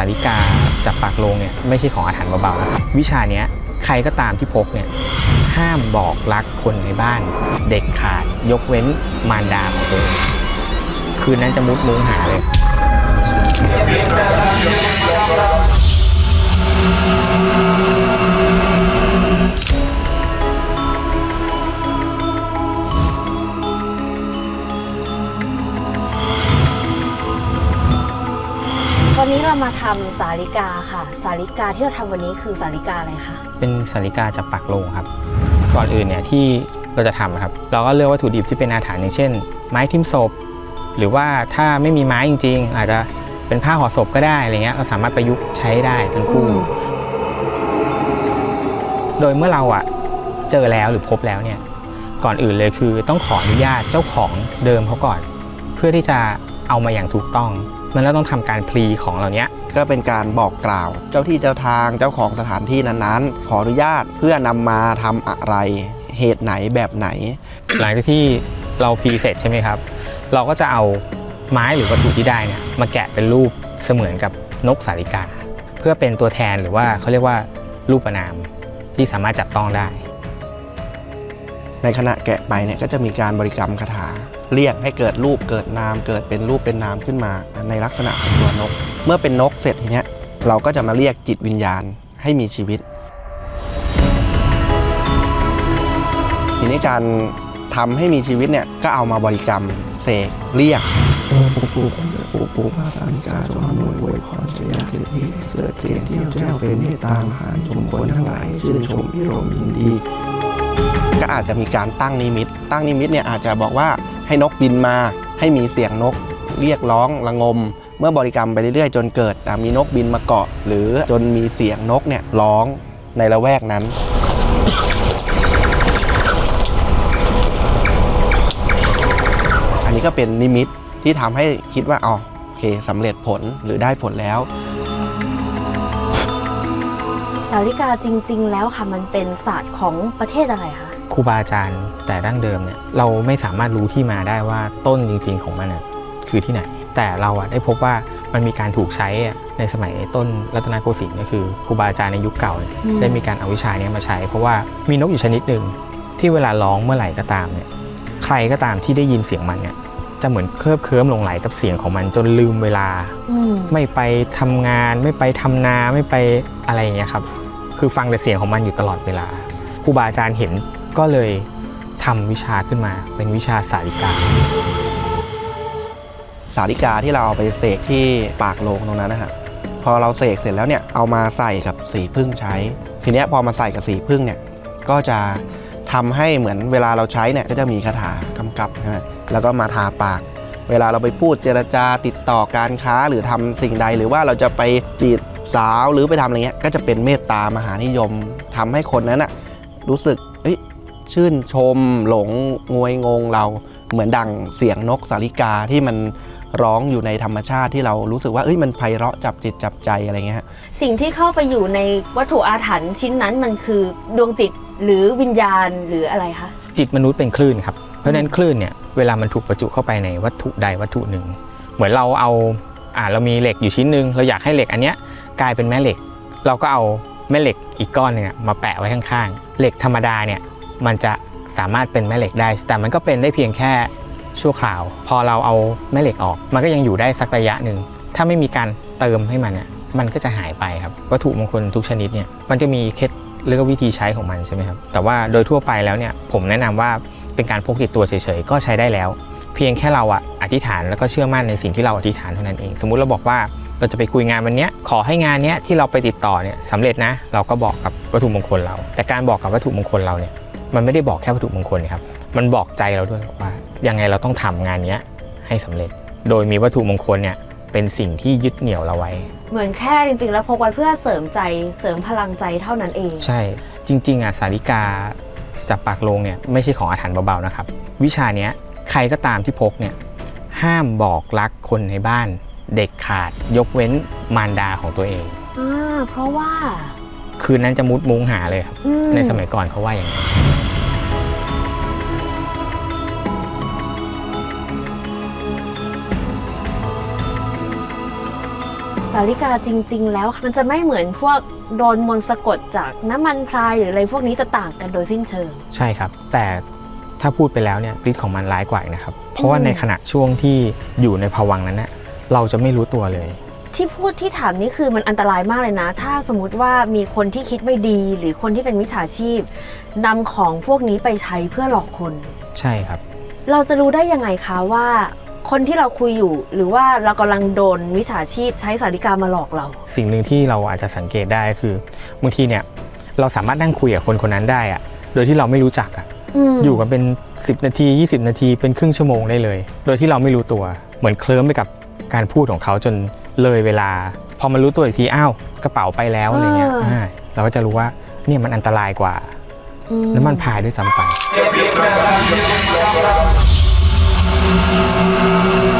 าริกาจับปากโลงเนี่ยไม่ใช่ของอาถรรพ์เบาๆนะวิชาเนี้ยใครก็ตามที่พกเนี่ยห้ามบอกรักคนในบ้าน เด็กขาดยกเว้นมารดาของตัวเองคืนนั้นจะมุดมุ้งหาเลย วันนี้เรามาทำสาลิกาค่ะ สาลิกาที่เราทำวันนี้คือสาลิกาอะไรคะเป็นสาริกาจากปากโลงครับ ก่อนอื่นเนี่ยที่เราจะทำอะครับ เราก็เลือกวัตถุดิบที่เป็นอาถรรพ์อย่างเช่น ไม้ทิ่มศพ หรือว่าถ้าไม่มีไม้จริง ๆ อาจจะเป็นผ้าห่อศพก็ได้อะไรเงี้ยเราสามารถประยุกต์ใช้ได้ทั้งคู่ โดยเมื่อเราอะเจอแล้วหรือพบแล้วเนี่ยก่อนอื่นเลยคือต้องขออนุญาตเจ้าของเดิมเขาก่อน เพื่อที่จะเอามาอย่างถูกต้อง มันแล้วต้องทำการพลีของเหล่านี้ก็เป็นการบอกกล่าว เจ้าที่เจ้าทางเจ้าของสถานที่นั้นๆ ขออนุญาตเพื่อนำมาทำอะไรเหตุไหนแบบไหน หลังจากที่เราพรีเสร็จใช่ไหมครับ เราก็จะเอาไม้หรือวัตถุที่ได้เนี่ยมาแกะเป็นรูปเสมือนกับนกสาริกา เพื่อเป็นตัวแทนหรือว่าเขาเรียกว่ารูปนามที่สามารถจับต้องได้ ในขณะแกะไปเนี่ยก็จะมีการบริกรรมคาถา เรียกให้เกิดรูปเกิดนาม เกิดเป็นรูปเป็นนามขึ้นมาในลักษณะของตัวนก เมื่อเป็นนกเสร็จทีเนี้ยเราก็จะมาเรียกจิตวิญญาณให้มีชีวิต ทีนี้การทำให้มีชีวิตเนี่ยก็เอามาบริกรรมเสกเรียกโอ้ปู่ปู่ปู่ปู่พระสันกาจงอำนวยวยพรเสียเศรษฐีเกิดเสียงเที่ยวแจ้วเป็นเมตตามหาชมคนทั้งหลายชื่นชมพิรมยินดี ก็อาจจะมีการตั้งนิมิต ตั้งนิมิตเนี่ยอาจจะบอกว่า ให้นกบินมา ให้มีเสียงนก เรียกร้องระงม เมื่อบริกรรมไปเรื่อยๆ จนเกิดมีนกบินมาเกาะ หรือจนมีเสียงนกเนี่ยร้องในละแวกนั้นอันนี้ก็เป็นนิมิตที่ทำให้คิดว่าอ๋อโอเคสำเร็จผลหรือได้ผลแล้วสาลิกาจริง ๆ แล้วค่ะมันเป็นศาสตร์ของประเทศอะไรคะ ครูบาอาจารย์แต่ดั้งเดิมเนี่ยเราไม่สามารถรู้ที่มาได้ว่าต้นจริง ๆ ของมันน่ะคือที่ไหน แต่เราอะได้พบว่ามันมีการถูกใช้อะในสมัยต้นรัตนโกสินทร์ก็คือครูบาอาจารย์ในยุคเก่าเนี่ยอืมได้มีการเอาวิชาเนี้มาใช้ เพราะว่ามีนกอยู่ชนิดหนึ่งที่เวลาร้องเมื่อไหร่ก็ตามเนี่ยใครก็ตามที่ได้ยินเสียงมันเนี่ยจะเหมือนเคลิบเคลิ้มหลงไหลกับเสียงของมันจนลืมเวลาอืมไม่ไปทำงาน ไม่ไปทำนาไม่ไปอะไรอย่างเงี้ยครับ คือฟังแต่เสียงของมันอยู่ตลอดเวลาครูบาอาจารย์เห็น ก็เลยทำวิชาขึ้นมาเป็นวิชาสาริกา สาริกาที่เราเอาไปเสกที่ปากโลงตรงนั้นนะฮะพอเราเสกเสร็จแล้วเนี่ยเอามาใส่กับสีพึ่งใช้ ทีเนี้ยพอมาใส่กับสีพึ่งเนี่ยก็จะทำให้เหมือนเวลาเราใช้เนี่ยก็จะมีคาถากำกับนะฮะแล้วก็มาทาปาก เวลาเราไปพูดเจรจาติดต่อการค้าหรือทำสิ่งใด หรือว่าเราจะไปจีบสาวหรือไปทำอะไรเงี้ยก็จะเป็นเมตตามหานิยมทำให้คนนั้นอะรู้สึก ชื่นชมหลงงวยงงเราเหมือนดังเสียงนกสาริกาที่มันร้องอยู่ในธรรมชาติที่เรารู้สึกว่าเอ้ยมันไพเราะจับจิตจับใจอะไรเงี้ยฮะสิ่งที่เข้าไปอยู่ในวัตถุอาถรรพ์ชิ้นนั้นมันคือดวงจิตหรือวิญญาณหรืออะไรคะจิตมนุษย์เป็นคลื่นครับเพราะฉะนั้นคลื่นเนี่ยเวลามันถูกประจุเข้าไปในวัตถุใดวัตถุหนึ่ง เหมือนเราเอาอ่าเรามีเหล็กอยู่ชิ้นหนึ่งเราอยากให้เหล็กอันเนี้ยกลายเป็นแม่เหล็ก เราก็เอาแม่เหล็กอีกก้อนหนึงอะมาแปะไว้ข้างๆเหล็กธรรมดาเนี่ย มันจะสามารถเป็นแม่เหล็กได้ แต่มันก็เป็นได้เพียงแค่ชั่วคราว พอเราเอาแม่เหล็กออก มันก็ยังอยู่ได้สักระยะหนึ่ง ถ้าไม่มีการเติมให้มันเนี่ยมันก็จะหายไปครับ วัตถุมงคลทุกชนิดเนี่ยมันจะมีเคล็ดหรือวิธีใช้ของมันใช่ไหมครับ แต่ว่าโดยทั่วไปแล้วเนี่ยผมแนะนำว่าเป็นการพกติดตัวเฉยๆก็ใช้ได้แล้ว เพียงแค่เราอะอธิษฐานแล้วก็เชื่อมั่นในสิ่งที่เราอธิษฐานเท่านั้นเอง สมมุติเราบอกว่าเราจะไปคุยงานวันนี้ขอให้งานนี้ที่เราไปติดต่อเนี่ยสำเร็จนะ เราก็บอกกับวัตถุมงคลเรา แต่การบอกกับวัตถุมงคลเราเนี่ย มันไม่ได้บอกแค่วัตถุมงคลนะครับ มันบอกใจเราด้วยว่ายังไงเราต้องทำงานเนี้ยให้สำเร็จ โดยมีวัตถุมงคลเนี่ยเป็นสิ่งที่ยึดเหนี่ยวเราไว้ เหมือนแค่จริงๆ แล้วพกไว้เพื่อเสริมใจเสริมพลังใจเท่านั้นเอง ใช่จริงๆอะสาริกาจากปากโลงเนี่ยไม่ใช่ของอาถรรพ์เบาๆนะครับ วิชาเนี้ยใครก็ตามที่พกเนี่ยห้ามบอกรักคนในบ้าน เด็กขาดยกเว้นมารดาของตัวเองอ่าเพราะว่า คืนนั้นจะมุดมุ้งหาเลยครับ อืมในสมัยก่อนเขาว่าอย่างนั้นสสาริกาจริง ๆ แล้ว มันจะไม่เหมือนพวกโดนมนต์สะกดจากน้ำมันพรายหรืออะไรพวกนี้จะต่างกันโดยสิ้นเชิง ใช่ครับ แต่ถ้าพูดไปแล้วเนี่ยฤทธิ์ของมันร้ายกว่าอีกนะครับ เพราะว่าอืมในขณะช่วงที่อยู่ในภวังค์นั้นเน่ยเราจะไม่รู้ตัวเลย ที่พูดที่ถามนี่คือมันอันตรายมากเลยนะ ถ้าสมมติว่ามีคนที่คิดไม่ดี หรือคนที่เป็นมิจฉาชีพนำของพวกนี้ไปใช้เพื่อหลอกคน ใช่ครับ เราจะรู้ได้ยังไงคะว่า คนที่เราคุยอยู่ หรือว่าเรากำลังโดนมิจฉาชีพใช้สาริกามาหลอกเรา สิ่งหนึ่งที่เราอาจจะสังเกตได้คือบางทีเนี่ยเราสามารถนั่งคุยกับคนคนนั้นได้อะโดยที่เราไม่รู้จักอะมอยู่กันเป็น 10 นาที 20 นาทีเป็นครึ่งชั่วโมงได้เลย โดยที่เราไม่รู้ตัวเหมือนเคลิ้มไปกับการพูดของเขาจน เลยเวลา พอมารู้ตัวอีกทีอ้าวกระเป๋าไปแล้วอะไรเงี้ยอ่าเราก็จะรู้ว่าเนี่ยมันอันตรายกว่าอืน้ำมันพายด้วยซ้ำไปอ